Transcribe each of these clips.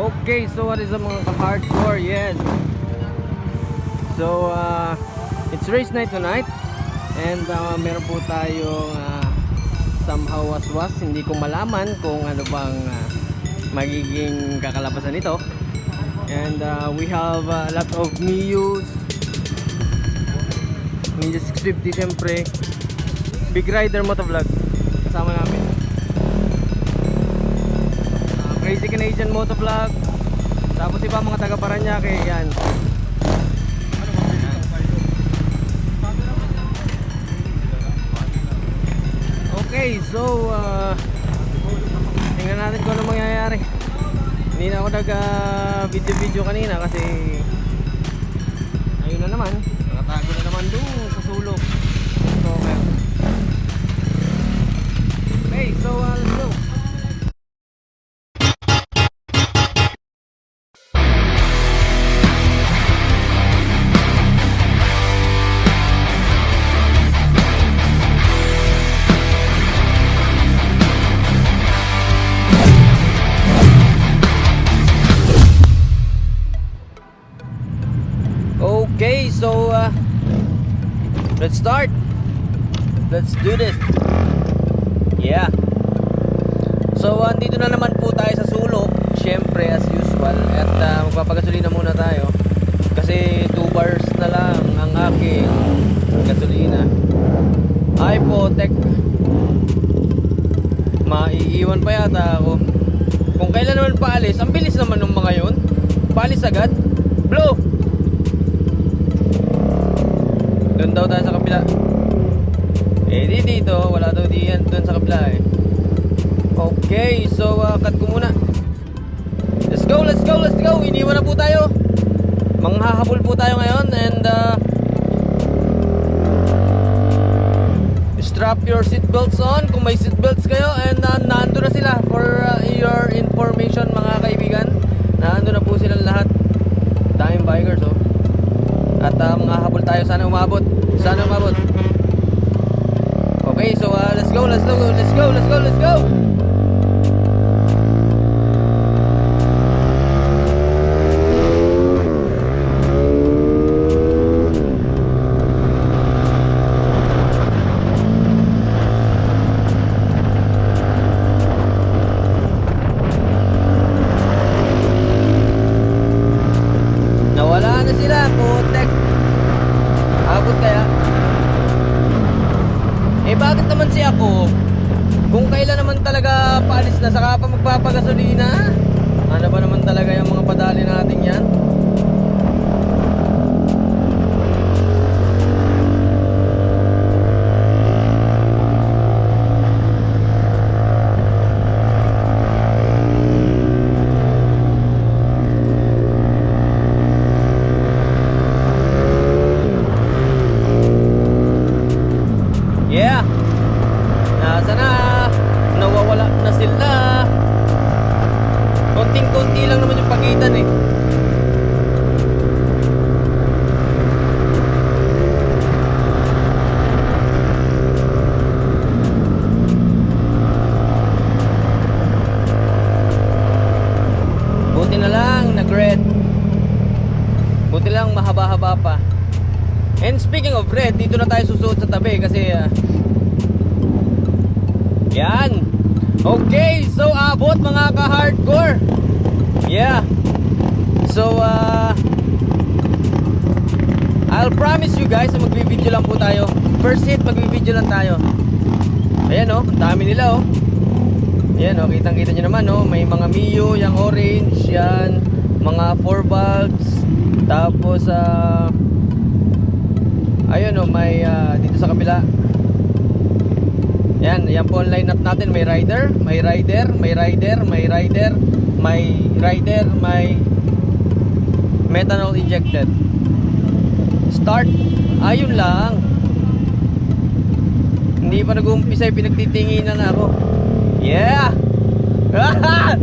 Okay, so what is the mga ka-hardcore? Yes. So, uh, it's race night tonight. And uh, meron po tayong uh, somehow waswas. Hindi ko malaman kung ano bang uh, magiging kakalabasan nito. And uh, we have uh, a lot of Miyus. Ninja 650 syempre. Big Rider Motovlog. Kasama namin. Crazy Canadian Motovlog. Tapos iba mga taga Paranaque. Yan. Okay, so uh, tingnan natin kung ano mangyayari. Hindi na ako nag uh, video video kanina kasi ayun na naman, nakatago na naman doon sa sulok. Let's start. Let's do this. Yeah. So, andito na naman po tayo sa sulok. Siyempre, as usual. At uh, magpapagasolina muna tayo. Kasi 2 bars na lang ang aking gasolina. Ay po, tek. Maiiwan pa yata ako. Kung kailan naman paalis, ang bilis naman ng mga yun. Paalis agad. Blow! Doon daw tayo sa kabila. Eh di dito, wala daw di yan doon sa kabila eh. Okay, so uh, cut ko muna. Let's go, let's go, let's go. Iniwan na po tayo. Manghahabol po tayo ngayon and uh, strap your seatbelts on kung may seatbelts kayo and uh, naando na sila for uh, your information mga kaibigan. Naando na po silang lahat. Daming bikers oh. At uh, mga habol tayo sana umabot. Sana umabot. Okay, so uh, let's go, let's go, let's go, let's go, let's go. Speaking of red, dito na tayo susuot sa tabi kasi ah, Yan. Okay, so abot mga ka-hardcore. Yeah. So uh I'll promise you guys na magbibideo lang po tayo. First hit, magbibideo lang tayo. Ayan oh, ang dami nila oh. Ayan oh, kitang-kita nyo naman oh. May mga Mio, yung orange, yan. Mga 4 bulbs. Tapos ah Ayun oh, may ah, dito sa kabila. Yan, yan po ang lineup natin. May rider, may rider, may rider, may rider, may rider, may methanol injected. Start. Ayun lang. Hindi pa nag-uumpisa, eh, pinagtitinginan na ako. Yeah!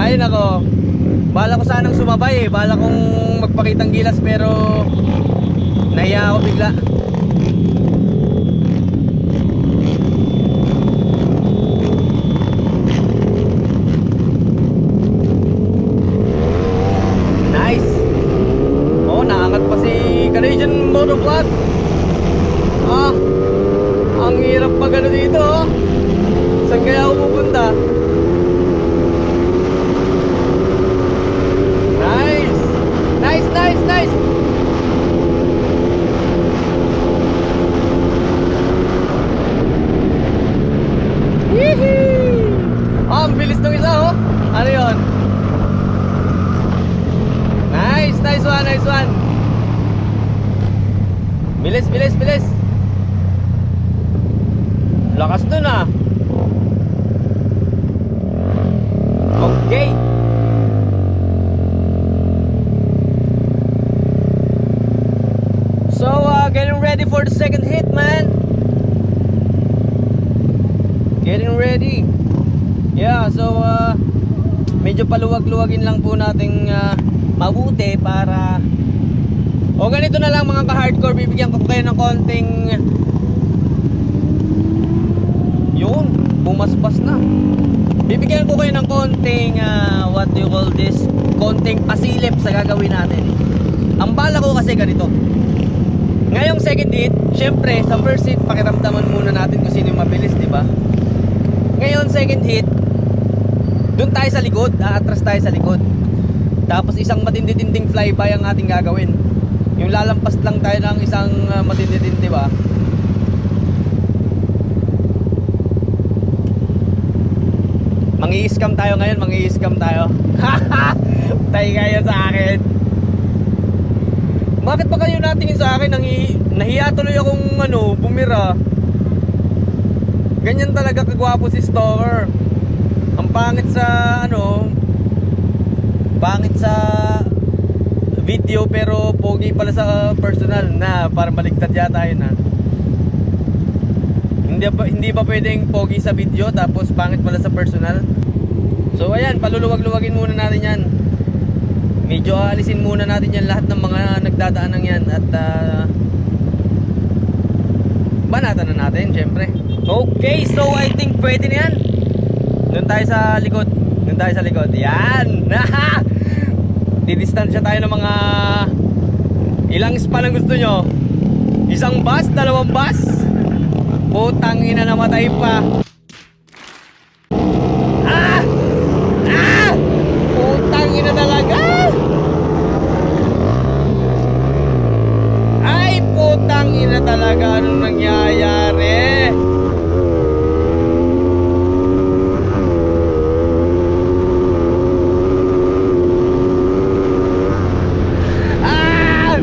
Ay nako. Bala ko sanang sumabay eh. Bala kong magpakitang gilas pero nahiya ako bigla. Nice. Oh, naangat pa si Canadian Motorplat. Ah, ang hirap pa gano dito. Oh. Saan kaya ako pupunta? Bilis, bilis, bilis! Lakas dun ah! Okay! So, uh, getting ready for the second hit, man! Getting ready! Yeah, so, uh, medyo paluwag-luwagin lang po nating uh, mabuti para o ganito na lang mga ka-hardcore bibigyan ko kayo ng konting yun bumasbas na. Bibigyan ko kayo ng konting ah, what do you call this? Konting pasilip sa gagawin natin. Ang bala ko kasi ganito. Ngayong second hit syempre sa first hit pakiramdaman muna natin kung sino yung mabilis di ba? Ngayon second hit doon tayo sa likod aatras tayo sa likod. Tapos isang matindi-tinding flyby ang ating gagawin yung lalampas lang tayo ng isang uh, matindi-tindi ba Mangi-scam tayo ngayon, mangi-scam tayo. Tay kayo sa akin. Bakit ba kayo natingin sa akin? Nangi nahiya tuloy akong ano, bumira. Ganyan talaga kagwapo si Stalker. Ang pangit sa ano, pangit sa video pero pogi pala sa personal na parang baligtad yata yun ha. Hindi pa hindi pa pwedeng pogi sa video tapos pangit pala sa personal. So ayan, paluluwag-luwagin muna natin 'yan. Medyo aalisin muna natin 'yan lahat ng mga nagdadaan ng 'yan at uh, banatan na natin, syempre. Okay, so I think pwede na 'yan. Doon tayo sa likod. Doon tayo sa likod. Yan. Didistansya tayo ng mga ilang span ang gusto nyo? Isang bus? Dalawang bus? Putang ina namatay pa. Ah! Ah! Putang ina talaga! Ay, putang ina talaga. Anong nangyayari? Ah!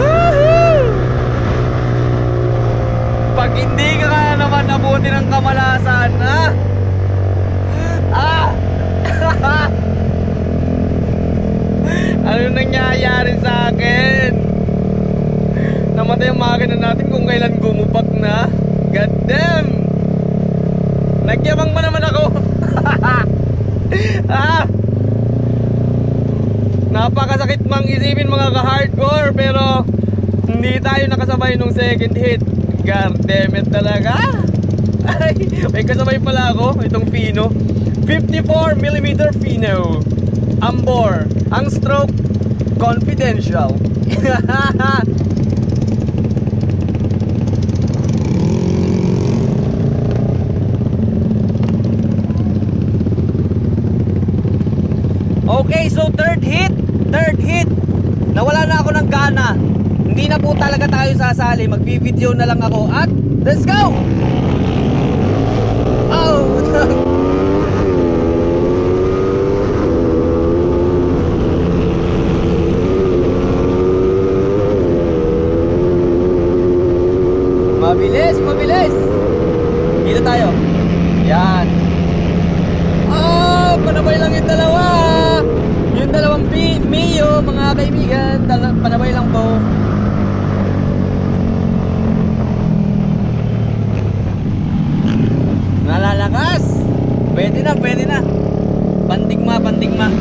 Woohoo! Pag hindi ka kaya naman nabuti ng kamalasan, ha? Ah! ano nangyayari sa akin? Namatay ang makina natin kung kailan gumupak na. God damn! Nagyamang ba naman ako? ah! Napakasakit mang isipin mga ka-hardcore pero hindi tayo nakasabay nung second hit. God damn it talaga. Ay, may kasabay pala ako, itong Fino. 54mm Fino. Ambor. Ang stroke, confidential. Okay, so third hit. Third hit. Nawala na ako ng gana. Hindi na po talaga tayo sasali. Magvi-video na lang ako. At let's go! Mabilis, mabilis! Dito tayo. Yan. Oh, panabay lang yung dalawa. Yung dalawang Mio, mga kaibigan, dala, panabay lang po. Nalalakas. Pwede na, pwede na. Pandigma, pandigma.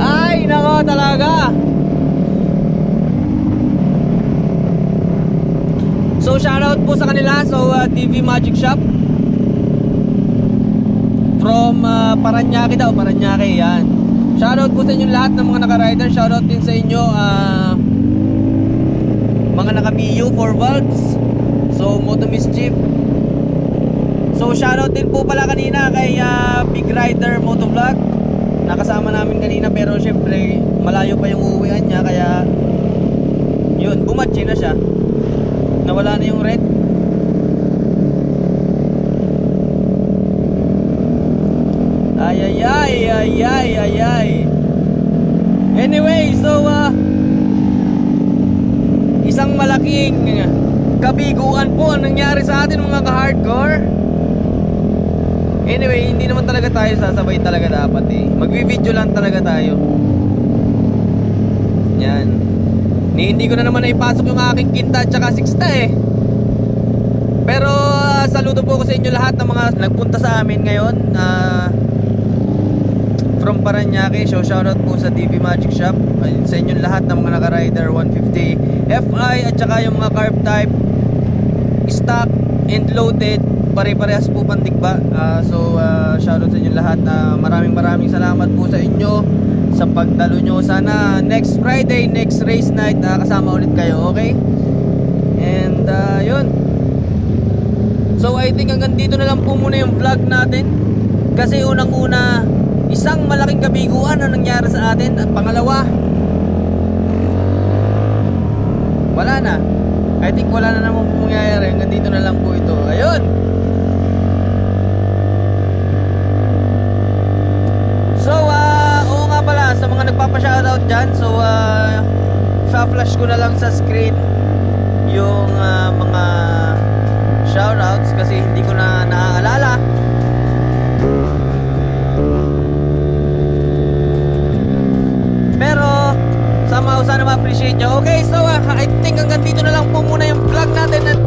Ay, nako talaga. So shoutout po sa kanila So uh, TV Magic Shop From uh, Paranaque daw Paranaque yan Shoutout po sa inyo lahat ng mga naka-rider. Shoutout din sa inyo ah, mga naka-Mio 4 valves. So, Moto Mischief. So, shoutout din po pala kanina kay ah, Big Rider Motovlog. Nakasama namin kanina pero syempre malayo pa yung uuwian niya kaya yun, bumatchi na siya. Nawala na yung red. Ay ay ay ay ay ay. Anyway, so uh, isang malaking kabiguan po ang nangyari sa atin mga ka-hardcore. Anyway, hindi naman talaga tayo sasabay talaga dapat eh. Magvi-video lang talaga tayo. Yan. Ni hindi ko na naman naipasok yung aking kinta at saka sixta eh. Pero ah, saludo po ko sa inyo lahat ng mga nagpunta sa amin ngayon. ah, from Paranaque. So shoutout po sa DV Magic Shop. Sa inyong lahat ng mga naka-rider 150 FI at saka yung mga carb type. Stock and loaded. Pare-parehas po pandigba Ah, so uh, shoutout sa inyong lahat na maraming maraming salamat po sa inyo sa pagdalo nyo. Sana next Friday next race night ah, kasama ulit kayo okay? And ah, yun. So I think hanggang dito na lang po muna yung vlog natin. Kasi unang una isang malaking kabiguan ang nangyari sa atin. At pangalawa wala na. I think wala na namang mangyayari. Hanggang dito na lang po ito. Ayun! So ah oo nga pala. Sa mga nagpapa-shoutout dyan so ah flash ko na lang sa screen yung ah, mga shoutouts kasi hindi ko na naaalala Wow, sana ma-appreciate nyo. Okay, so uh, I think hanggang dito na lang po muna yung vlog natin. At